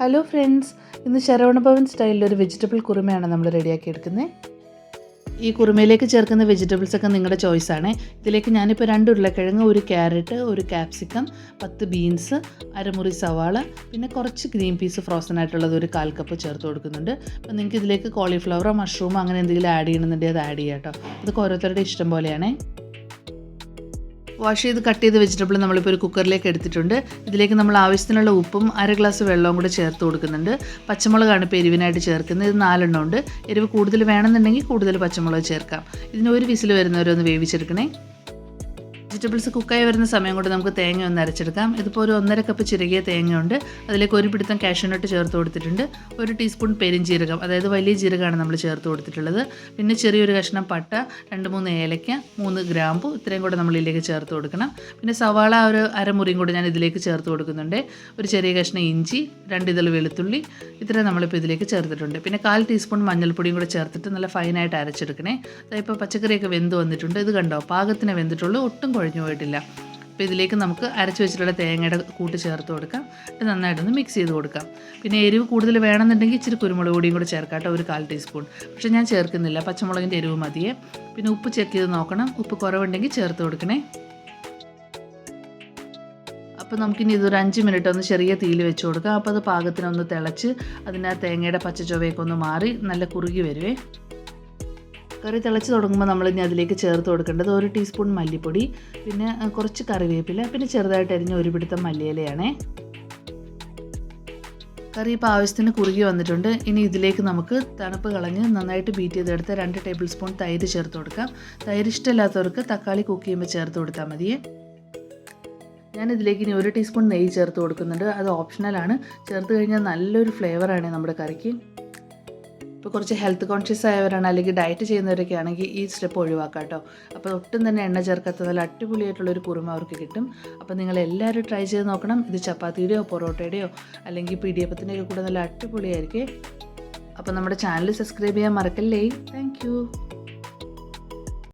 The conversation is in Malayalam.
ഹലോ ഫ്രണ്ട്സ് ഇന്ന് ശരവണഭവൻ സ്റ്റൈലിൽ ഒരു വെജിറ്റബിൾ കുറുമയാണ് നമ്മൾ റെഡിയാക്കി എടുക്കുന്നത് ഈ കുറുമയിലേക്ക് ചേർക്കുന്ന വെജിറ്റബിൾസ് ഒക്കെ നിങ്ങളുടെ ആണ്. ഇതിലേക്ക് ഞാനിപ്പോൾ രണ്ട് ഉരുളക്കിഴങ്ങ് ഒരു ക്യാരറ്റ് ഒരു ക്യാപ്സിക്കം പത്ത് ബീൻസ് അരമുറി സവാള പിന്നെ കുറച്ച് ഗ്രീൻ പീസ് ഫ്രോസൺ ആയിട്ടുള്ളത് ഒരു കാൽ കപ്പ് ചേർത്ത് കൊടുക്കുന്നുണ്ട്. അപ്പോൾ നിങ്ങൾക്ക് ഇതിലേക്ക് കോളിഫ്ലവറോ മഷ്റൂമോ അങ്ങനെ എന്തെങ്കിലും ആഡ് ചെയ്യണമെന്നുണ്ടെങ്കിൽ അത് ആഡ് ചെയ്യാം കേട്ടോ ഇതൊക്കെ ഓരോരുത്തരുടെ ഇഷ്ടം പോലെയാണേ. വാഷ് ചെയ്ത് കട്ട് ചെയ്ത വെജിറ്റബിൾ നമ്മളിപ്പോൾ ഒരു കുക്കറിലേക്ക് എടുത്തിട്ടുണ്ട്. ഇതിലേക്ക് നമ്മൾ ആവശ്യത്തിനുള്ള ഉപ്പും അര ഗ്ലാസ് വെള്ളവും കൂടെ ചേർത്ത് കൊടുക്കുന്നുണ്ട്. പച്ചമുളകാണ് ഇപ്പോൾ എരിവിനായിട്ട് ചേർക്കുന്നത്. ഇത് നാലെണ്ണം ഉണ്ട്. എരിവ് കൂടുതൽ വേണമെന്നുണ്ടെങ്കിൽ കൂടുതൽ പച്ചമുളക് ചേർക്കാം. ഇതിന് ഒരു വിസിൽ വരുന്നവരെ ഒന്ന് വേവിച്ചെടുക്കണേ. വെജിറ്റബിൾസ് കുക്കായി വരുന്ന സമയം കൊണ്ട് നമുക്ക് തേങ്ങ ഒന്ന് അരച്ചെടുക്കാം. ഇതിപ്പോൾ ഒരു ഒന്നര കപ്പ് ചിരകിയ തേങ്ങയുണ്ട്. അതിലേക്ക് ഒരു പിടുത്തം കാഷ്യൂനട്ട് ചേർത്ത് കൊടുത്തിട്ടുണ്ട്. ഒരു ടീസ്പൂൺ പെരിഞ്ചീരകം അതായത് വലിയ ജീരകമാണ് നമ്മൾ ചേർത്ത് കൊടുത്തിട്ടുള്ളത്. പിന്നെ ചെറിയൊരു കഷ്ണം പട്ട രണ്ട് മൂന്ന് ഏലയ്ക്ക മൂന്ന് ഗ്രാമ്പു ഇത്രയും കൂടെ നമ്മൾ ഇതിലേക്ക് ചേർത്ത് കൊടുക്കണം. പിന്നെ സവാള ഒരു അരമുറിയും കൂടെ ഞാൻ ഇതിലേക്ക് ചേർത്ത് കൊടുക്കുന്നുണ്ട്. ഒരു ചെറിയ കഷ്ണം ഇഞ്ചി രണ്ട് ഇതൾ വെളുത്തുള്ളി ഇത്രയും നമ്മളിപ്പോൾ ഇതിലേക്ക് ചേർത്തിട്ടുണ്ട്. പിന്നെ കാൽ ടീസ്പൂൺ മഞ്ഞൾപ്പൊടിയും കൂടെ ചേർത്തിട്ട് നല്ല ഫൈനായിട്ട് അരച്ചെടുക്കണേ. ഇപ്പോൾ പച്ചക്കറിയൊക്കെ വെന്ത് വന്നിട്ടുണ്ട്. ഇത് കണ്ടോ? പാകത്തിന് വെന്തിട്ടുള്ളൂ. ഒട്ടും കുഴഞ്ഞു പോയിട്ടില്ല. അപ്പോൾ ഇതിലേക്ക് നമുക്ക് അരച്ച് വെച്ചിട്ടുള്ള തേങ്ങയുടെ കൂട്ട് ചേർത്ത് കൊടുക്കാം. എന്നിട്ട് നന്നായിട്ടൊന്ന് മിക്സ് ചെയ്ത് കൊടുക്കാം. പിന്നെ എരിവ് കൂടുതൽ വേണമെന്നുണ്ടെങ്കിൽ ഇച്ചിരി കുരുമുളക് പൊടിയും കൂടെ ചേർക്കാം ഒരു കാൽ ടീസ്പൂൺ പക്ഷേ ഞാൻ ചേർക്കുന്നില്ല. പച്ചമുളകിന്റെ എരിവ് മതിയേ. പിന്നെ ഉപ്പ് ചെക്ക് ചെയ്ത് നോക്കണം. ഉപ്പ് കുറവുണ്ടെങ്കിൽ ചേർത്ത് കൊടുക്കണേ. അപ്പോൾ നമുക്കിനി ഇതൊരു അഞ്ച് മിനിറ്റ് ഒന്ന് ചെറിയ തീയിൽ വെച്ച് കൊടുക്കാം. അപ്പോൾ അത് പാകത്തിനൊന്ന് തിളച്ച് അതിനകത്ത് തേങ്ങയുടെ പച്ച ചൊവയൊക്കെ ഒന്ന് മാറി നല്ല കുറുകി വരുവേ. കറി തിളച്ച് തുടങ്ങുമ്പോൾ നമ്മൾ അതിലേക്ക് ചേർത്ത് കൊടുക്കേണ്ടത് ഒരു ടീസ്പൂൺ മല്ലിപ്പൊടി പിന്നെ കുറച്ച് കറിവേപ്പില പിന്നെ ചെറുതായിട്ട് അരിഞ്ഞ ഒരു പിടുത്തം മല്ലിയിലയാണേ. കറി ഇപ്പോൾ ആവശ്യത്തിന് കുറുകി വന്നിട്ടുണ്ട്. ഇനി ഇതിലേക്ക് നമുക്ക് തണുപ്പ് കളഞ്ഞ് നന്നായിട്ട് ബീറ്റ് ചെയ്തെടുത്ത് രണ്ട് ടേബിൾ സ്പൂൺ തൈര് ചേർത്ത് കൊടുക്കാം. തൈര് ഇഷ്ടമില്ലാത്തവർക്ക് തക്കാളി കുക്ക് ചെയ്യുമ്പോൾ ചേർത്ത് കൊടുത്താൽ മതി ഞാൻ ഇതിലേക്ക് ഇനി ഒരു ടീസ്പൂൺ നെയ്യ് ചേർത്ത് കൊടുക്കുന്നുണ്ട്. അത് ഓപ്ഷണലാണ് ചേർത്ത് കഴിഞ്ഞാൽ നല്ലൊരു ഫ്ലേവറാണ് നമ്മുടെ കറിക്ക്. ഇപ്പോൾ കുറച്ച് ഹെൽത്ത് കോൺഷ്യസ് ആയവരാണ് അല്ലെങ്കിൽ ഡയറ്റ് ചെയ്യുന്നവരൊക്കെ ആണെങ്കിൽ ഈ സ്റ്റെപ്പ് ഒഴിവാക്കാം കേട്ടോ. അപ്പോൾ ഒട്ടും തന്നെ എണ്ണ ചേർക്കാത്ത നല്ല അടിപൊളിയായിട്ടുള്ളൊരു കുറുമ അവർക്ക് കിട്ടും. അപ്പോൾ നിങ്ങൾ എല്ലാവരും ട്രൈ ചെയ്ത് നോക്കണം. ഇത് ചപ്പാത്തിയുടെയോ പൊറോട്ടയുടെയോ അല്ലെങ്കിൽ പിടിയപ്പത്തിന്റെയൊക്കെ കൂടെ നല്ല അടിപൊളിയായിരിക്കും. അപ്പോൾ നമ്മുടെ ചാനൽ സബ്സ്ക്രൈബ് ചെയ്യാൻ മറക്കല്ലേ? താങ്ക്